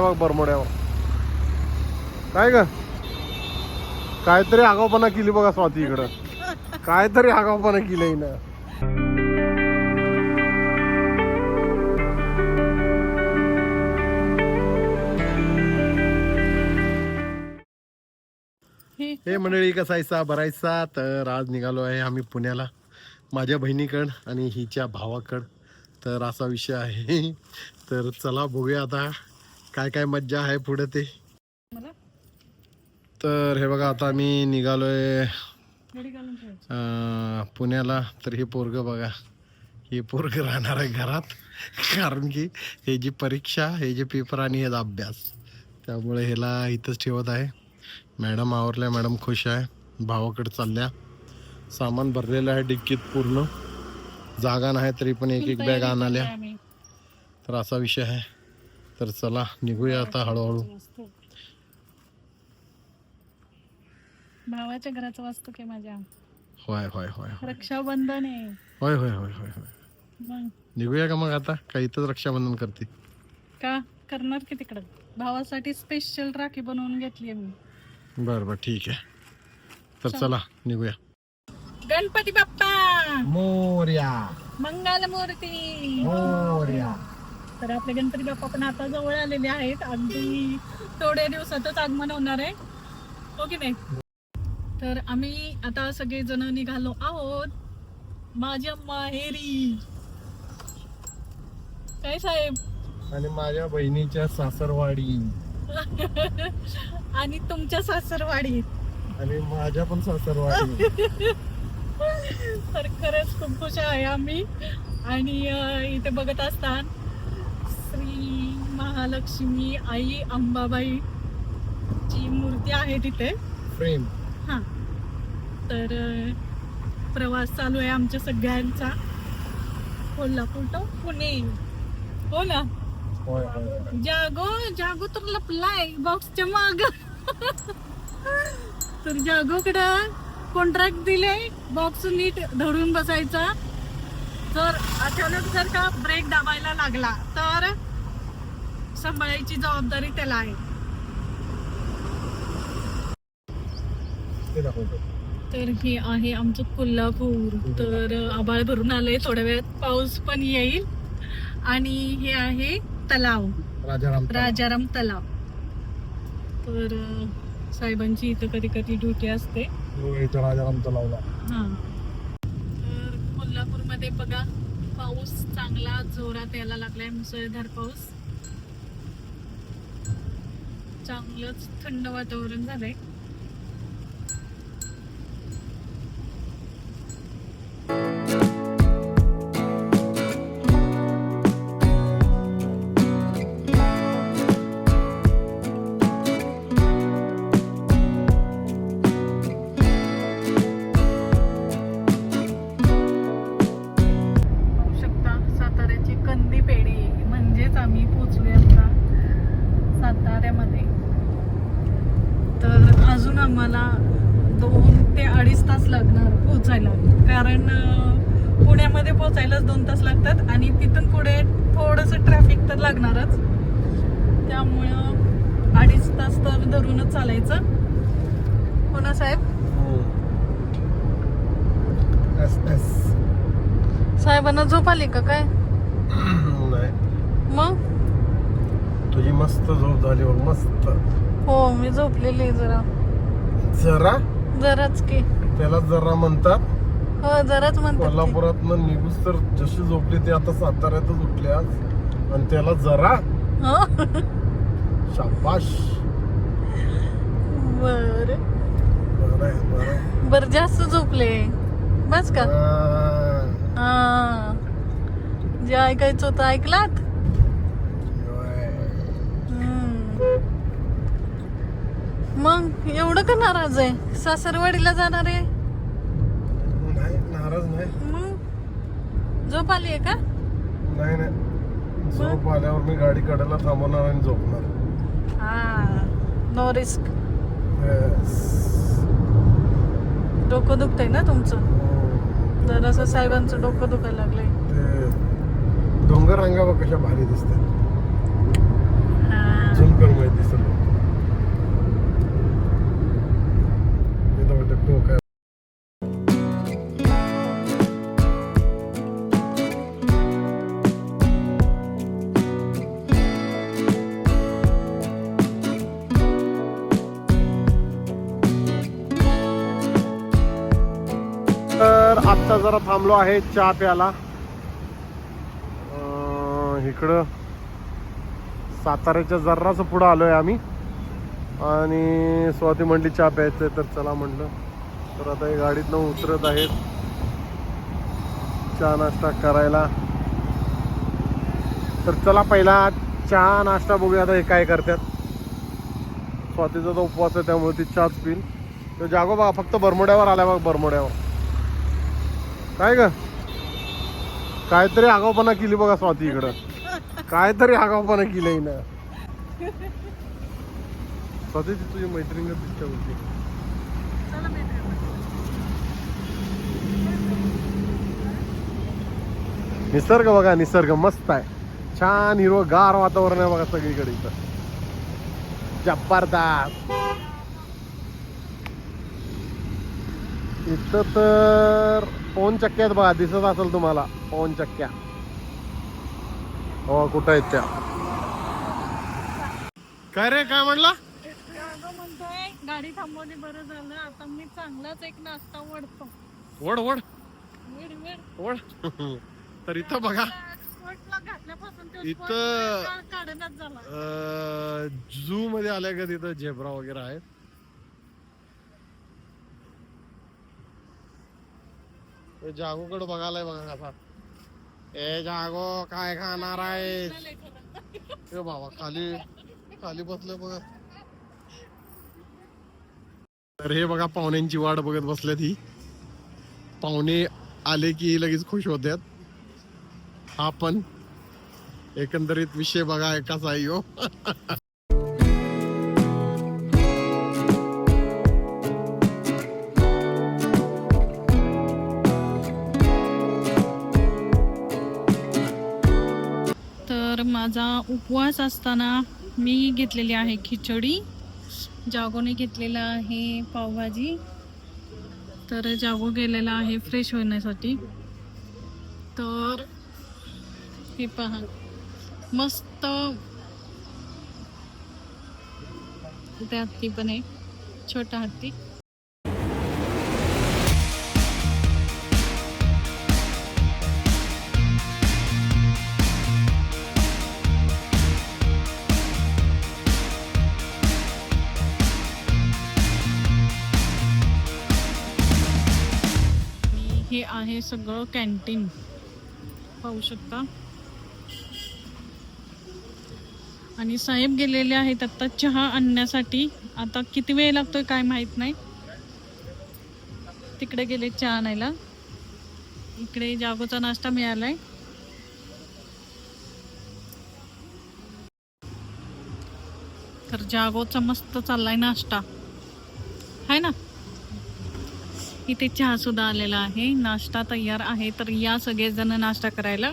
बघ बरमोड्यावर. काय ग? काहीतरी आगावपणा केली बघा स्वाती इकडं. काहीतरी आगावपणा केली ना हे मंडळी कसायचा बरायचा तर आज निघालो आहे आम्ही पुण्याला. माझ्या बहिणीकड आणि हिच्या भावाकड. तर असा विषय आहे. तर चला बघूया आता. काय काय मज्जा आहे पुढे ते? तर हे बघा आता आम्ही निघालोय पुण्याला. तर हे पोरग बघा हे पोरग राहणार आहे घरात. कारण की हे जी परीक्षा हे जे पेपर आणि हे अभ्यास त्यामुळे ह्याला इथंच ठेवत आहे. मॅडम आवरल्या मॅडम खुश आहे. भावाकडे चालल्या. सामान भरलेलं आहे डिक्कीत पूर्ण. जागा नाही तरी पण एक एक बॅग आणाल्या. तर असा विषय आहे. तर चला निघूया आता हळूहळू. भावाच्या घराचं वाचतो की माझ्या. होय होय होय रक्षाबंधन आहे. होय होय होय होय होय. निघूया का मग आता? का इथंच रक्षाबंधन करते? का? करणार की तिकडं? भावासाठी स्पेशल राखी बनवून घेतली मी. बरं बरं ठीक आहे. तर चला. निघूया. गणपती बाप्पा! मोर्या. मंगल मूर्ती मोर्या. तर आपले गणपती बाप्पा पण आता जवळ आलेले आहेत. अगदी थोड्या दिवसातच आगमन होणार आहे. हो की नाही? तर आम्ही आता सगळे जण निघालो आहोत. माझ्या माहेरी काय साहेब? आणि माझ्या बहिणीच्या सासरवाडी. आणि तुमच्या सासरवाडी. आणि माझ्या पण सासरवाडी. तर खरंच खूप खुश आहे आम्ही. आणि इथे बघत असताना. महालक्ष्मी आई अंबाबाई ची मूर्ती आहे तिथे. फ्रेम हा. तर प्रवास चालू आहे आमच्या सगळ्यांचा. कोल्हापूर to पुणे. हो ना? होय होय होय. जागो जागो तर लपलाय बॉक्सच्या माग. तर जागोकडं कॉन्ट्रॅक्ट दिले बॉक्स नीट धरून बसायचा. जर अचानक जर का ब्रेक दाबायला लागला तर सांभाळायची जबाबदारी त्याला आहे. तर हे आहे आमचं कोल्हापूर. तर आभाळ भरून आलंय थोड्या वेळात पाऊस पण येईल. आणि हे आहे तलाव. राजाराम राजाराम तलाव. तर साहेबांची इथं कधी कधी ड्युटी असते. हो, राजाराम तलावला. हा. तर कोल्हापूरमध्ये बघा पाऊस चांगला जोरात यायला लागलाय मुसळधार पाऊस. चांगलंच थंड वातावरण झालंय. आम्हाला दोन ते अडीच तास लागणार पोचायला कारण पुण्यामध्ये पोचायलाच दोन तास लागतात आणि तिथून पुढे थोडंसं ट्रॅफिक तर लागणारच. त्यामुळं अडीच तास तर धरूनच चालायचं. हो ना साहेब? एस एस साहेबांना झोप आली का काय? मग? तुझी मस्त झोप झाली मस्त. हो मी झोपलेली आहे जरा. जरा? जराच की. त्याला जरा म्हणतात. हो जराच म्हणतात. कोल्हापुरात निघूस तर जशी झोपली ती आता साताऱ्यातच उठली आज. आणि त्याला जरा? हो. शाबाश बर. बरं आहे, बरं आहे. बर जास्त झोपले. बस का? हा. जे ऐकायचं होतं ऐकलात होय. हम्म. मग एवढं का नाराज आहे? सासरवाडीला जाणार आहे? नाही नाराज नाही. मग? झोप आली आहे का? नाही नाही. झोप आल्यावर मी गाडी कडेला थांबवणार आणि झोपणार. हा नो रिस्क. डोकं दुखतंय ना तुमचं? हो. जरासं साहेबांचं डोकं दुखायला लागलंय. ते डोंगर रंगा बघ कशा भारी दिसतात. लोक तर आत्ता जरा थांबलो आहे चहा प्याला इकडं साताऱ्याच्या जर्राचं पुढं आलो आहे आम्ही. आणि स्वाती म्हटली चहा प्यायचं तर चला म्हटलं. तर आता हे गाडीतनं उतरत आहेत. चहा नाश्ता करायला. तर चला पहिला चहा नाश्ता बघूया आता हे काय करतात. स्वातीचा तो उपवास आहे त्यामुळे ती चहाच पिल तर जागो बघा फक्त बरमोड्यावर आल्या बघ बरमोड्यावर. काय ग? काहीतरी आगावपणा केली बघा स्वाती इकडं. काहीतरी आगावपणा केलंय ना स्वाती ती तुझी मैत्रीण दिसते होती चला भेटूया. निसर्ग बघा निसर्ग मस्त आहे. छान हिरवं गार वातावरण आहे बघा सगळीकडे इथं. जबरदस्त इथं तर पवन चक्क्या आहेत बघा दिसत असेल तुम्हाला पवन चक्क्या. हो कुठं आहेत त्या? काय रे काय म्हणला? म्हणतोय गाडी थांबवली बरं झालं. आता मी चांगलाच एक नाश्ता वडतो वड वड वेड वेड वड तर इथं बघा. इथं- जू मध्ये आल्या का तिथं झेब्रा वगैरे आहेत? हे जागोकडे बघायलाय बघा कसा. ए जागो काय खाणार आहे ए बाबा खाली खाली बसले बघा. तर हे बघा पाहुण्यांची वाट बघत बसल्यात ही. पाहुणे आले की लगेच खुश होत्यात. हा पण एकंदरीत विषय बघा एकाच आहे हो. तर माझा उपवास असताना मी घेतलेली आहे खिचडी. जागोने घेतलेला आहे पावभाजी. तर जागो गेलेला आहे फ्रेश होण्यासाठी. तर हे पहा मस्त। पण आहे छोटा हत्ती हे आहे सगळं कॅन्टीन पाहू शकता? आणि साहेब गेलेले आहेत आता चहा आणण्यासाठी. आता किती वेळ लागतोय काय माहीत नाही. तिकडे गेले चहा आणायला. इकडे जागोचा नाश्ता मिळालाय. तर जागोचा मस्त चाललाय नाश्ता. आहे ना? इथे चहा सुद्धा आलेला आहे. नाश्ता तयार आहे. तर या सगळेजण नाश्ता करायला.